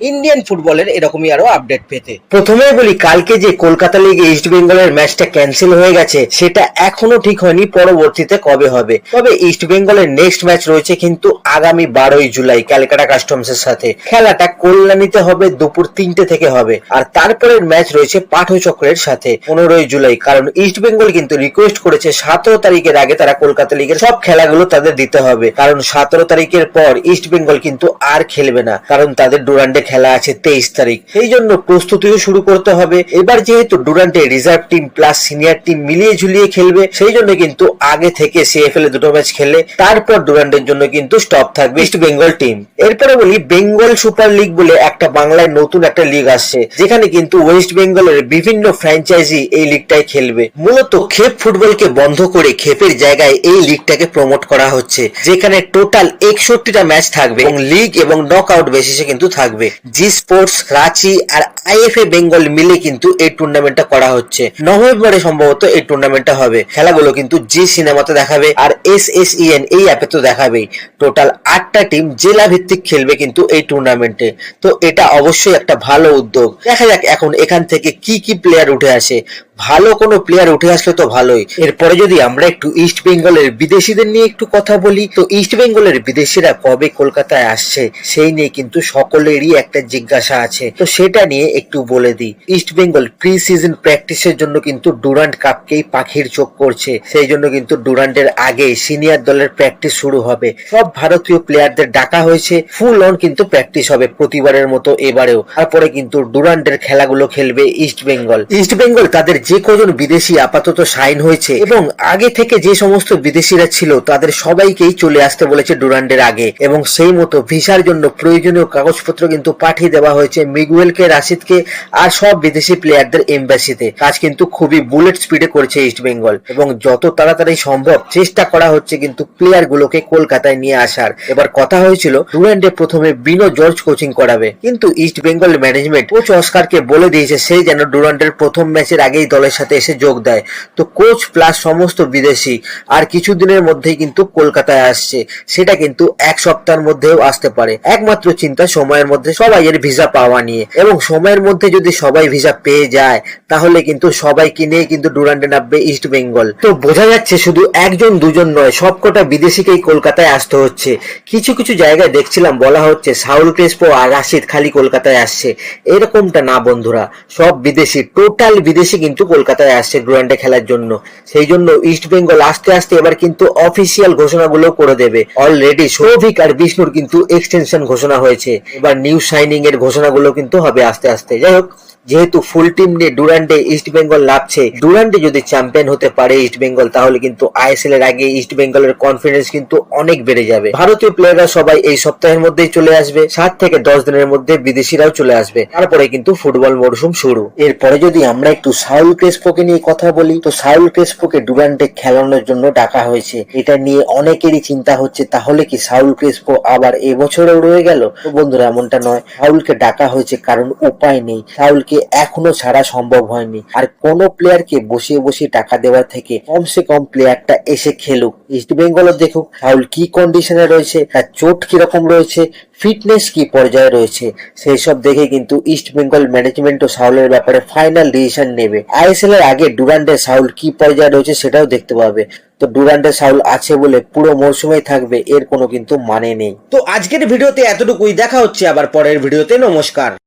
Indian ফুটবলের এরকমই আরও আপডেট পেতে। প্রথমে বলি, কালকে যে কলকাতা লিগে ইস্ট বেঙ্গলের ম্যাচটা ক্যান্সেল হয়ে গেছে, সেটা এখনও ঠিক হয়নি, পরবর্তীতে কবে হবে? তবে ইস্ট বেঙ্গলের নেক্সট ম্যাচ রয়েছে কিন্তু আগামী বারোই জুলাই ক্যালকাটা কাস্টমস এর সাথে। খেলাটা কল্যাণীতে হবে, দুপুর তিনটে থেকে হবে। আর তারপরের ম্যাচ রয়েছে পাঠচক্রের সাথে, পনেরোই জুলাই। কারণ ইস্ট বেঙ্গল কিন্তু রিকোয়েস্ট করেছে, সতেরো তারিখের আগে তারা কলকাতা লিগের সব খেলাগুলো তাদের দিতে হবে। কারণ সতেরো তারিখের পর ইস্ট বেঙ্গল কিন্তু আর খেলবে না, কারণ তাদের ডুরান্ডে খেলা আছে তেইশ তারিখ। সেই জন্য প্রস্তুতিও শুরু করতে হবে। এবার যেহেতু ডুরান্ডে reserve team plus senior team মিলিয়ে ঝুলিয়ে খেলবে, সেই জন্য কিন্তু আগে থেকে সিএফএল এ দুটো ম্যাচ খেলে তারপর ডুরান্ডের জন্য কিন্তু স্টপ থাকবে ইস্ট বেঙ্গল টিম এরপরে বলি বেঙ্গল সুপার লিগ বলে একটা বাংলায় নতুন একটা লিগ আসছে, যেখানে কিন্তু ওয়েস্ট বেঙ্গলের বিভিন্ন ফ্র্যাঞ্চাইজি এই লিগটাই খেলবে। মূলত খেপ ফুটবলকে বন্ধ করে খেপের জায়গায় এই লিগটাকে প্রমোট করা হচ্ছে, যেখানে টোটাল একষট্টিটা ম্যাচ থাকবে এবং লিগ এবং নক আউট বেসিসে কিন্তু থাকবে। জি স্পোর্টস রাঁচি আর আইএফএ বেঙ্গল মিলে কিন্তু এই টুর্নামেন্টটা করা হচ্ছে। নভেম্বরে সম্ভবত এই টুর্নামেন্টটা হবে। খেলাগুলো কিন্তু জি সিনেমাতে দেখাবে আর এস এস ইএন এই অ্যাপে তো দেখাবেই। টোটাল আটটা টিম জেলা ভিত্তিক খেলবে কিন্তু এই টুর্নামেন্টে তো এটা অবশ্যই একটা ভালো উদ্যোগ। দেখা যাক এখন এখান থেকে কি কি প্লেয়ার উঠে আসে। ভালো কোনো প্লেয়ার উঠে আসলে তো ভালোই। এরপরে যদি আমরা একটু ইস্ট বেঙ্গলের বিদেশিদের নিয়ে একটু কথা বলি, তো ইস্ট বেঙ্গলের বিদেশিরা কবে কলকাতায় আসছে, সেই নিয়ে কিন্তু সকলেরই একটা জিজ্ঞাসা আছে। তো সেটা নিয়ে একটু বলে দিই। ইস্ট বেঙ্গল প্রি সিজন প্র্যাকটিসের জন্য কিন্তু ডুরান্ড কাপকেই পাখির চোখ করছে। সেই জন্য কিন্তু ডুরান্ডের আগে সিনিয়র দলের প্র্যাকটিস শুরু হবে। সব ভারতীয় প্লেয়ারদের ডাকা হয়েছে। ফুল অন কিন্তু প্র্যাকটিস হবে প্রতিবারের মতো এবারেও। তারপরে কিন্তু ডুরান্ডের খেলাগুলো খেলবে ইস্ট বেঙ্গল ইস্ট বেঙ্গল তাদের যে কজন বিদেশি আপাতত সাইন হয়েছে এবং আগে থেকে যে সমস্ত বিদেশিরা ছিল তাদের সবাইকেই চলে আসতে বলেছে ডুরান্ডের আগে এবং সেই মতো ভিসার জন্য প্রয়োজনীয় কাগজপত্র কিন্তু পাঠিয়ে দেওয়া হয়েছে মিগুয়েলকে, রাশিদকে আর সব বিদেশি প্লেয়ারদের এম্বাসিতে। কাজ কিন্তু খুবই বুলেট স্পিডে করেছে ইস্ট বেঙ্গল এবং যত তাড়াতাড়ি সম্ভব চেষ্টা করা হচ্ছে কিন্তু প্লেয়ার গুলোকে কলকাতায় নিয়ে আসার। এবার কথা হয়েছিল, ডুরান্ডে প্রথমে বিনো জর্জ কোচিং করাবে। কিন্তু ইস্ট বেঙ্গল ম্যানেজমেন্ট কোচ অস্কারকে বলে দিয়েছে সেই যেন ডুরান্ডের প্রথম ম্যাচের আগেই দলের সাথে এসে যোগ দেয়। তো কোচ প্লাস সমস্ত বিদেশি আর কিছুদিনের মধ্যেই কিন্তু কলকাতায় আসছে। সেটা কিন্তু এক সপ্তাহের মধ্যেও আসতে পারে। একমাত্র চিন্তা সময়ের মধ্যে সবাই এর ভিসা পাওয়া নিয়ে। এবং সময়ের মধ্যে যদি সবাই ভিসা পেয়ে যায়, তাহলে কিন্তু সবাইকে নিয়ে কিন্তু ডুরান্ডে নামবে ইস্ট বেঙ্গল তো বোঝা যাচ্ছে শুধু একজন, দুজন নয়, সবকটা বিদেশিকেই কলকাতায় আসতে হচ্ছে। কিছু কিছু জায়গায় দেখছিলাম বলা হচ্ছে সাউল ক্রেসপো আর রাশিদ খালি কলকাতায় আসছে। এরকমটা না বন্ধুরা, সব বিদেশি টোটাল বিদেশি কিন্তু কলকাতায় আসছে ডুরান্ডে খেলার জন্য। সেই জন্য ইস্ট বেঙ্গল আস্তে আস্তে এবার কিন্তু অফিসিয়াল ঘোষণাগুলো করে দেবে। অলরেডি সৌভিক আর বিষ্ণুর কিন্তু এক্সটেনশন ঘোষণা হয়েছে। এবার নিউ সাইনিং এর ঘোষণাগুলো কিন্তু হবে আস্তে আস্তে। যাই হোক যেহেতু ফুল টিম নিয়ে ডুরান্ডে ইস্ট বেঙ্গল লাভছে ডুরান্ডে যদি চ্যাম্পিয়ন হতে পারে ইস্ট বেঙ্গল তাহলে কিন্তু আইএসএল এর আগে ইস্ট বেঙ্গলের কনফিডেন্স কিন্তু অনেক বেড়ে যাবে। ভারতীয় প্লেয়াররা সবাই এই সপ্তাহের মধ্যেই চলে আসবে, সাত থেকে দশ দিনের মধ্যে বিদেশিরাও চলে আসবে। তারপরে কিন্তু ফুটবল মরশুম শুরু। এরপরে যদি আমরা একটু সাউল ক্রেসপোকে নিয়ে কথা বলি, তো সাউল ক্রেসপোকে ডুরান্ডে খেলানোর জন্য ডাকা হয়েছে। এটা নিয়ে অনেকেরই চিন্তা হচ্ছে, তাহলে কি সাউল ক্রেসপো আবার এবছরেও রয়ে গেল? বন্ধুরা, এমনটা নয়। সাউলকে ডাকা হয়েছে কারণ উপায় নেই। সাউলকে এখনও ছাড়া সম্ভব হয়নি। আর কোন প্লেয়ারকে বসিয়ে বসিয়ে টাকা দেওয়ার থেকে কমসে কম প্লেয়ারটা এসে খেলুক। ইস্ট বেঙ্গলও দেখুক সাউল কি কন্ডিশনে রয়েছে, তার চোট কীরকম রয়েছে ফিটনেস কি পর্যায়ে রয়েছে সেই সব দেখে কিন্তু ইস্ট বেঙ্গল ম্যানেজমেন্ট ও সাউলের ব্যাপারে ফাইনাল ডিসিশন নেবে। আইএসএল এর আগে ডুরান্ডে সাউল কি পর্যায়ে রয়েছে সেটাও দেখতে পাবে। তো ডুরান্ডে সাউল আছে বলে পুরো মরশুমেই থাকবে, এর কোনো কিন্তু মানে নেই। তো আজকের ভিডিওতে এতটুকুই। দেখা হচ্ছে আবার পরের ভিডিওতে। নমস্কার।